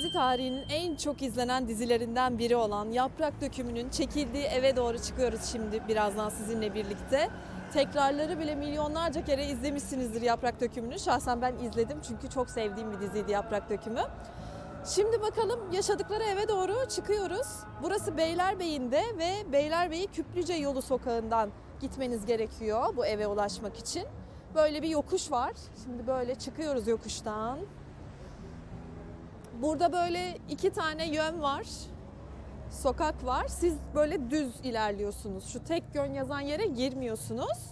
dizi tarihinin en çok izlenen dizilerinden biri olan Yaprak Dökümü'nün çekildiği eve doğru çıkıyoruz şimdi birazdan sizinle birlikte. Tekrarları bile milyonlarca kere izlemişsinizdir Yaprak Dökümü'nü. Şahsen ben izledim çünkü çok sevdiğim bir diziydi Yaprak Dökümü. Şimdi bakalım yaşadıkları eve doğru çıkıyoruz. Burası Beylerbeyi'nde ve Beylerbeyi Küplüce yolu sokağından gitmeniz gerekiyor bu eve ulaşmak için. Böyle bir yokuş var. Şimdi böyle çıkıyoruz yokuştan. Burada böyle iki tane yön var. Sokak var. Siz böyle düz ilerliyorsunuz. Şu tek yön yazan yere girmiyorsunuz.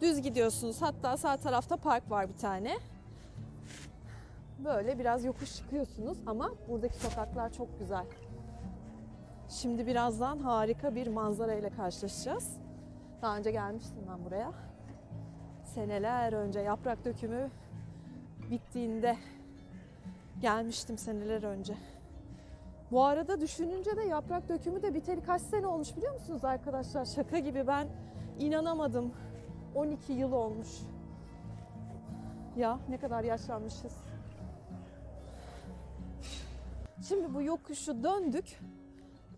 Düz gidiyorsunuz. Hatta sağ tarafta park var bir tane. Böyle biraz yokuş çıkıyorsunuz ama buradaki sokaklar çok güzel. Şimdi birazdan harika bir manzara ile karşılaşacağız. Daha önce gelmiştim ben buraya. Seneler önce yaprak dökümü bittiğinde gelmiştim seneler önce. Bu arada düşününce de yaprak dökümü de biteli kaç sene olmuş biliyor musunuz arkadaşlar? Şaka gibi ben inanamadım. 12 yıl olmuş. Ya ne kadar yaşlanmışız. Şimdi bu yokuşu döndük.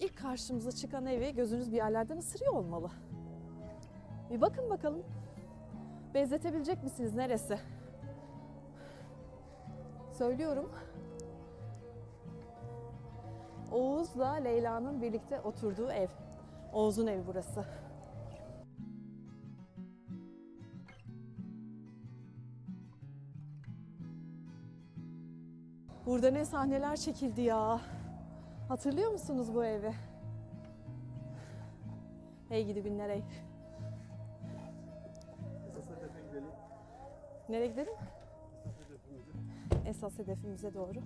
İlk karşımıza çıkan evi gözünüz bir yerlerden ısırıyor olmalı. Bir bakın bakalım. Benzetebilecek misiniz neresi? Söylüyorum. Oğuz'la Leyla'nın birlikte oturduğu ev. Oğuz'un evi burası. Burada ne sahneler çekildi ya. Hatırlıyor musunuz bu evi? Hey gidi günler gidelim. Nereye gidelim? Esas hedefimize doğru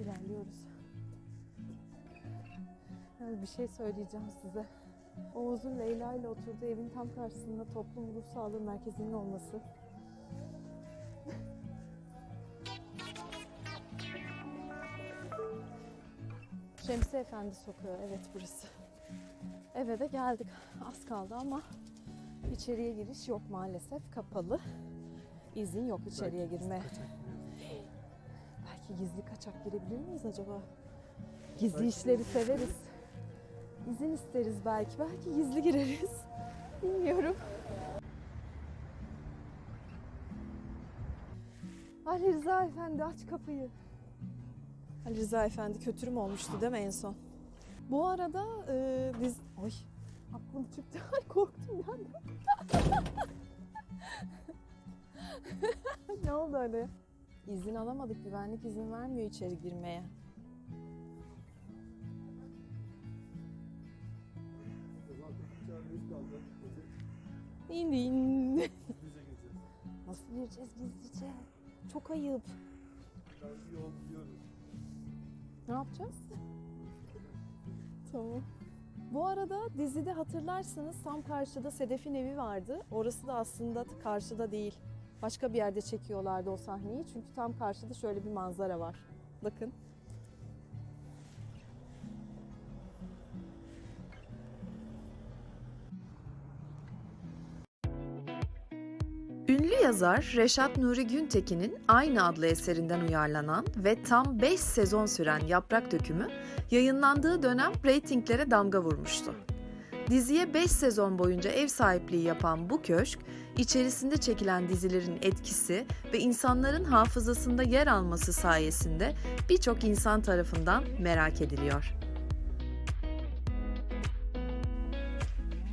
ilerliyoruz. Yani bir şey söyleyeceğim size. Oğuz'un Leyla ile oturduğu evin tam karşısında toplum ruh sağlığı merkezinin olması. Şemsi Efendi Sokağı, evet burası. Eve de geldik. Az kaldı ama içeriye giriş yok maalesef. Kapalı. İzin yok içeriye Belki giriyoruz. Belki gizli kaçak girebilir miyiz acaba? Gizli Belki işleri severiz. İzin isteriz belki. Belki gizli gireriz. Bilmiyorum. Ali Rıza Efendi aç kapıyı. Ali Rıza Efendi kötürüm olmuştu değil mi en son? Bu arada e, biz... Oy aklım çıktı. Ay korktum ben de. ne oldu öyle? İzin alamadık. Güvenlik izin vermiyor içeri girmeye. İn in. Nasıl gireceğiz gizlice? Çok ayıp. Ben yol biliyorum. Ne yapacağız? tamam. Bu arada dizide hatırlarsınız tam karşıda Sedef'in evi vardı. Orası da aslında karşıda değil. Başka bir yerde çekiyorlardı o sahneyi. Çünkü tam karşıda şöyle bir manzara var. Bakın. Ünlü yazar Reşat Nuri Güntekin'in aynı adlı eserinden uyarlanan ve tam 5 sezon süren Yaprak Dökümü yayınlandığı dönem reytinglere damga vurmuştu. Diziye 5 sezon boyunca ev sahipliği yapan bu köşk, içerisinde çekilen dizilerin etkisi ve insanların hafızasında yer alması sayesinde birçok insan tarafından merak ediliyor.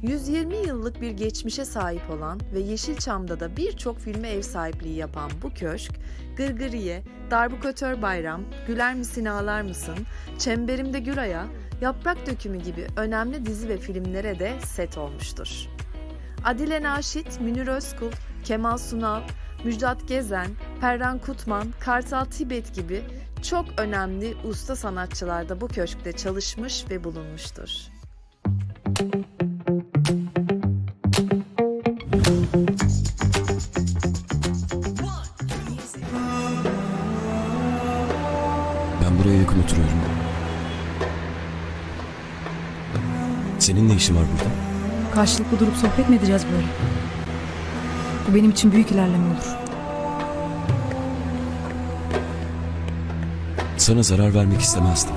120 yıllık bir geçmişe sahip olan ve Yeşilçam'da da birçok filme ev sahipliği yapan bu köşk, Gırgırıye, Darbukatör Bayram, Güler misin ağlar mısın, Çemberimde Güray'a, Yaprak Dökümü gibi önemli dizi ve filmlere de set olmuştur. Adile Naşit, Münir Özkul, Kemal Sunal, Müjdat Gezen, Perran Kutman, Kartal Tibet gibi çok önemli usta sanatçılar da bu köşkte çalışmış ve bulunmuştur. Senin ne işin var burada? Karşılıklı durup sohbet mi edeceğiz böyle? Bu benim için büyük ilerleme olur. Sana zarar vermek istemezdim.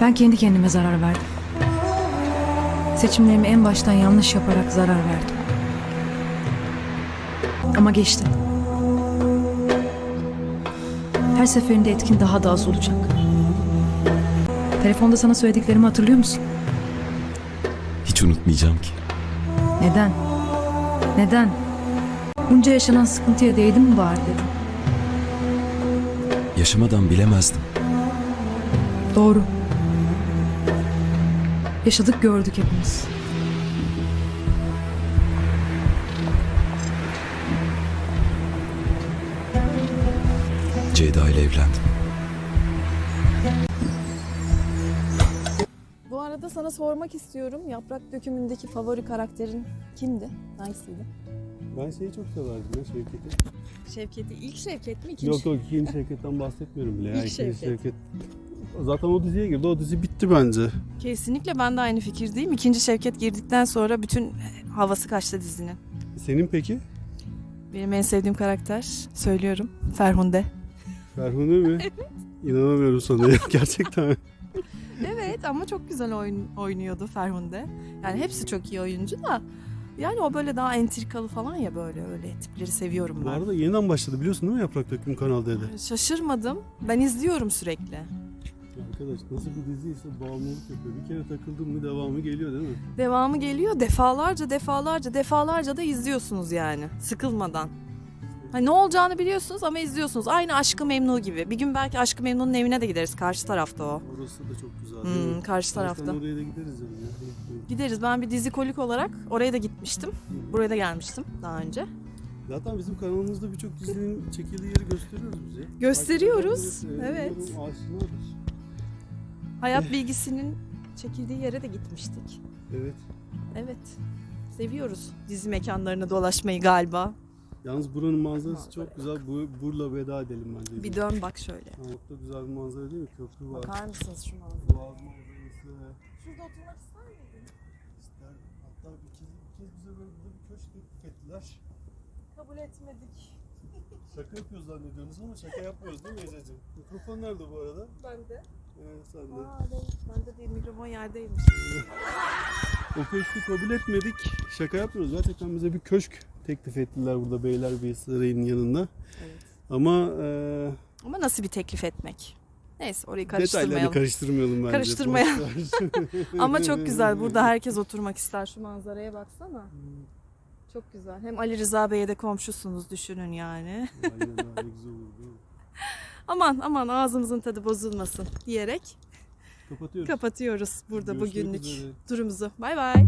Ben kendi kendime zarar verdim. Seçimlerimi en baştan yanlış yaparak zarar verdim. Ama geçti. Her seferinde etkin daha da az olacak. Telefonda sana söylediklerimi hatırlıyor musun? Hiç unutmayacağım ki. Neden? Neden? Bunca yaşanan sıkıntıya değdi mi bari dedim. Yaşamadan bilemezdim. Doğru. Yaşadık gördük hepimiz. Ceyda ile evlendim. Arada sana sormak istiyorum. Yaprak dökümündeki favori karakterin kimdi? Hangisiydi? Ben şeyi çok severdim ya Şevket'i. Şevket'i. İlk Şevket mi? İkinci? Yok yok ikinci Şevket'ten bahsetmiyorum bile. ya. İlk İkinci Şevket. Zaten o diziye girdi. O dizi bitti bence. Kesinlikle ben de aynı fikirdeyim. İkinci Şevket girdikten sonra bütün havası kaçtı dizinin. Senin peki? Benim en sevdiğim karakter, söylüyorum, Ferhunde. Ferhunde mi? İnanamıyorum sana ya. Gerçekten. Evet ama çok güzel oyun, oynuyordu Ferhunde. Yani hepsi çok iyi oyuncu da. Yani o böyle daha entrikalı falan ya böyle öyle tipleri seviyorum Bu ben. arada yeniden başladı biliyorsun değil mi Yaprak Döküm Kanal D'de? Şaşırmadım. Ben izliyorum sürekli. Arkadaş nasıl bir diziyse bağımlılık yapıyor. Bir kere takıldın mı devamı geliyor değil mi? Devamı geliyor. Defalarca, defalarca, defalarca da izliyorsunuz yani. Sıkılmadan. Hani ne olacağını biliyorsunuz ama izliyorsunuz. Aynı Aşkı Memnu gibi. Bir gün belki Aşkı Memnu'nun evine de gideriz. Karşı tarafta o. Orası da çok güzel? Hmm, karşı tarafta. Oraya da gideriz yani. ya. Gideriz. Ben bir dizi kolik olarak oraya da gitmiştim. Buraya da gelmiştim daha önce. Zaten bizim kanalımızda birçok dizinin çekildiği yeri gösteriyoruz bize. Gösteriyoruz, Takip edenler, evet. yorum Aşinadır. Hayat bilgisinin çekildiği yere de gitmiştik. Evet. Evet. Seviyoruz dizi mekanlarını dolaşmayı galiba. Yalnız buranın manzarası çok güzel. Bu, Burla veda edelim bence. Bir dön bak şöyle. Ha, Çok da güzel bir manzara değil mi? Köprü var. Bakar mısınız şu manzaraya? Boğaz manzarası. Şurada oturmak ister miydin? İster. Hatta bir kez, bir kez bize böyle burada bir köşk teklif ettiler. Kabul etmedik. Şaka yapıyoruz zannediyorsunuz ama şaka yapmıyoruz değil mi Ececiğim? Mikrofon nerede bu arada? Ben de. Evet sen de. Aa değil. Ben de değil. Mikrofon yerdeymiş. O köşkü kabul etmedik. Şaka yapmıyoruz. Gerçekten bize bir köşk teklif ettiler burada Beylerbeyi Sarayı'nın yanında. Evet. Ama e, Ama nasıl bir teklif etmek? Neyse orayı karıştırmayalım. karıştırmayalım bence. Karıştırmayalım. Ama çok güzel. Burada herkes oturmak ister. Şu manzaraya baksana. Çok güzel. Hem Ali Rıza Bey'e de komşusunuz düşünün yani. Aynen güzel olur? Aman aman ağzımızın tadı bozulmasın diyerek Kapatıyoruz. kapatıyoruz burada Görüşmek bugünlük üzere. turumuzu. Bay bay.